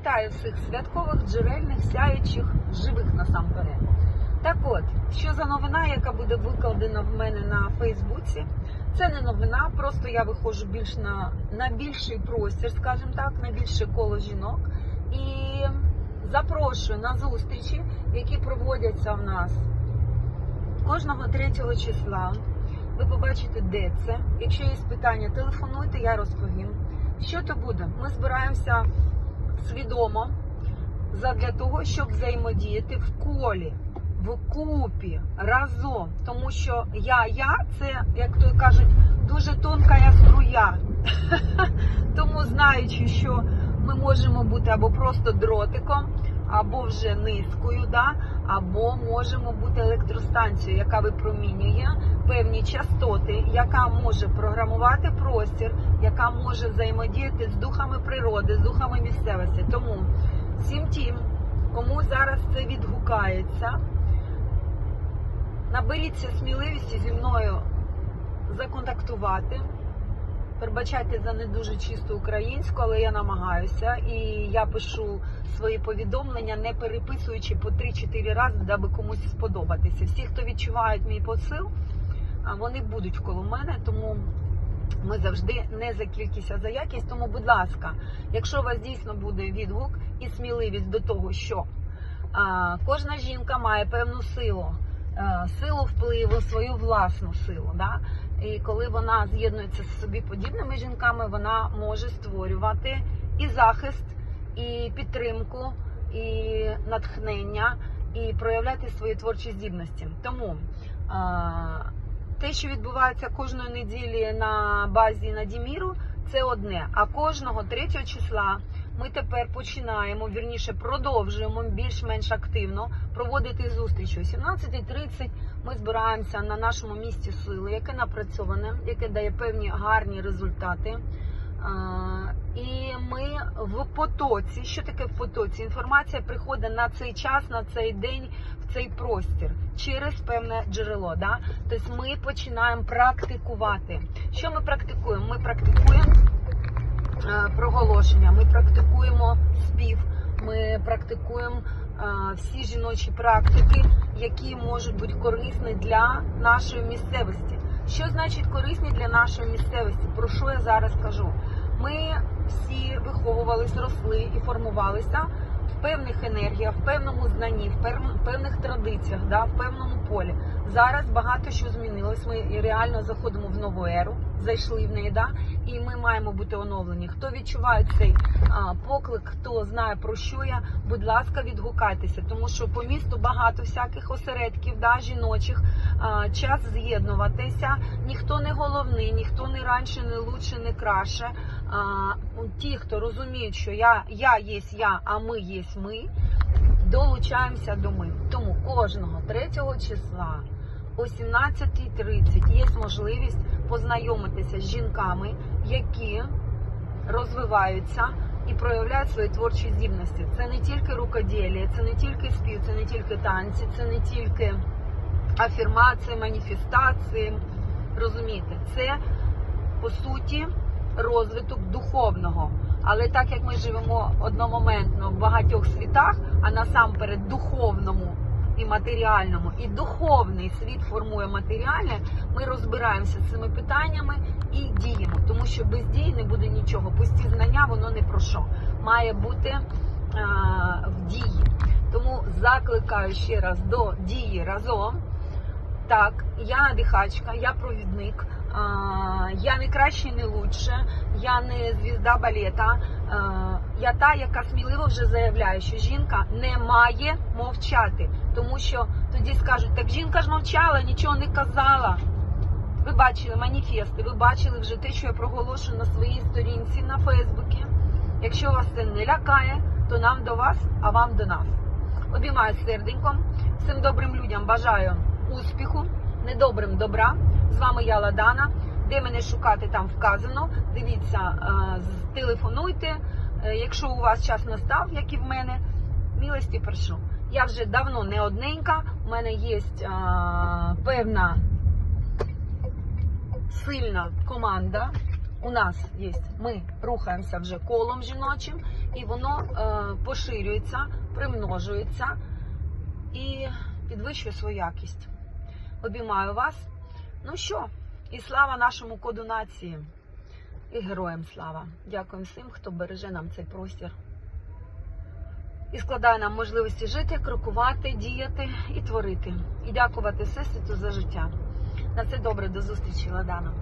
Вітаю всіх святкових, джерельних, сяючих, живих насамперед. Так от, що за новина, яка буде викладена в мене на Фейсбуці? Це не новина, просто я виходжу більш на, на більший простір, скажімо так, на більше коло жінок. І запрошую на зустрічі, які проводяться в нас кожного третього числа. Ви побачите, де це. Якщо є питання, телефонуйте, я розповім. Що то буде? Ми збираємося свідомо задля того, щоб взаємодіяти в колі, в купі, разом. Тому що я, я це, як то кажуть, дуже тонка я струя. Тому знаючи, що ми можемо бути або просто дротиком, або вже низкою, да? або можемо бути електростанцією, яка випромінює певні частоти, яка може програмувати простір, яка може взаємодіяти з духами природи, з духами місцевості. Тому всім тим, кому зараз це відгукається, наберіться сміливості зі мною законтактувати. Перебачайте за не дуже чисту українську, але я намагаюся. І я пишу свої повідомлення, не переписуючи по 3-4 рази, даби комусь сподобатися. Всі, хто відчувають мій посил, вони будуть коло мене, тому ми завжди не за кількість, а за якість. Тому, будь ласка, якщо у вас дійсно буде відгук і сміливість до того, що а, кожна жінка має певну силу, силу впливу, свою власну силу. Да? І коли вона з'єднується з собі подібними жінками, вона може створювати і захист, і підтримку, і натхнення, і проявляти свої творчі здібності. Тому те, що відбувається кожної неділі на базі Надіміру, це одне. А кожного третього числа ми тепер починаємо, вірніше продовжуємо більш-менш активно проводити зустрічі. О 17.30 ми збираємося на нашому місці сили, яке напрацьоване, яке дає певні гарні результати. І ми в потоці. Що таке в потоці? Інформація приходить на цей час, на цей день, в цей простір через певне джерело. Да? Тобто ми починаємо практикувати. Що ми практикуємо? Ми практикуємо проголошення, ми практикуємо спів, ми практикуємо е, всі жіночі практики, які можуть бути корисні для нашої місцевості. Що значить корисні для нашої місцевості? Про що я зараз кажу? Ми всі виховувались, росли і формувалися в певних енергіях, в певному знанні, в певних традиціях, да, в певному полі. Зараз багато що змінилось. Ми реально заходимо в нову еру, зайшли в неї, да, і ми маємо бути оновлені. Хто відчуває цей а, поклик, хто знає про що я, будь ласка, відгукайтеся, тому що по місту багато всяких осередків, да, жіночих. А, час з'єднуватися. Ніхто не головний, ніхто не раніше, не лучше, не краще. А, ті, хто розуміють, що я, я є я, а ми є ми, долучаємося до ми. Тому кожного 3 числа о 17.30 є можливість познайомитися з жінками, які розвиваються і проявляють свої творчі здібності. Це не тільки рукоділля, це не тільки спів, це не тільки танці, це не тільки афірмації, маніфестації. Розумієте, це по суті розвиток духовного. Але так як ми живемо одномоментно в багатьох світах, а насамперед духовному і матеріальному, і духовний світ формує матеріальне, ми розбираємося з цими питаннями і діємо, тому що без дій не буде нічого. Пусті знання воно не про що. Має бути е, в дії. Тому закликаю ще раз до дії разом. Так, я надихачка, я провідник, а, я не краще, і не лучше, я не звізда балета. Я та, яка сміливо вже заявляє, що жінка не має мовчати, тому що тоді скажуть, так жінка ж мовчала, нічого не казала. Ви бачили маніфести, ви бачили вже те, що я проголошую на своїй сторінці на Фейсбуці. Якщо вас це не лякає, то нам до вас, а вам до нас. Обіймаю серденьком. Всім добрим людям бажаю успіху, недобрим добра. З вами я Ладана. Де мене шукати, там вказано. Дивіться, е, телефонуйте. Е, Якщо у вас час настав, як і в мене, милості прошу. Я вже давно не одненька. У мене є е, певна сильна команда у нас є, ми рухаємося вже колом жіночим, і воно е, поширюється, примножується і підвищує свою якість. Обіймаю вас. Ну що, і слава нашому коду нації, і героям слава. Дякую всім, хто береже нам цей простір. І складає нам можливості жити, крокувати, діяти і творити. І дякувати Всесвіту за життя. На все добре, до зустрічі, Ладана.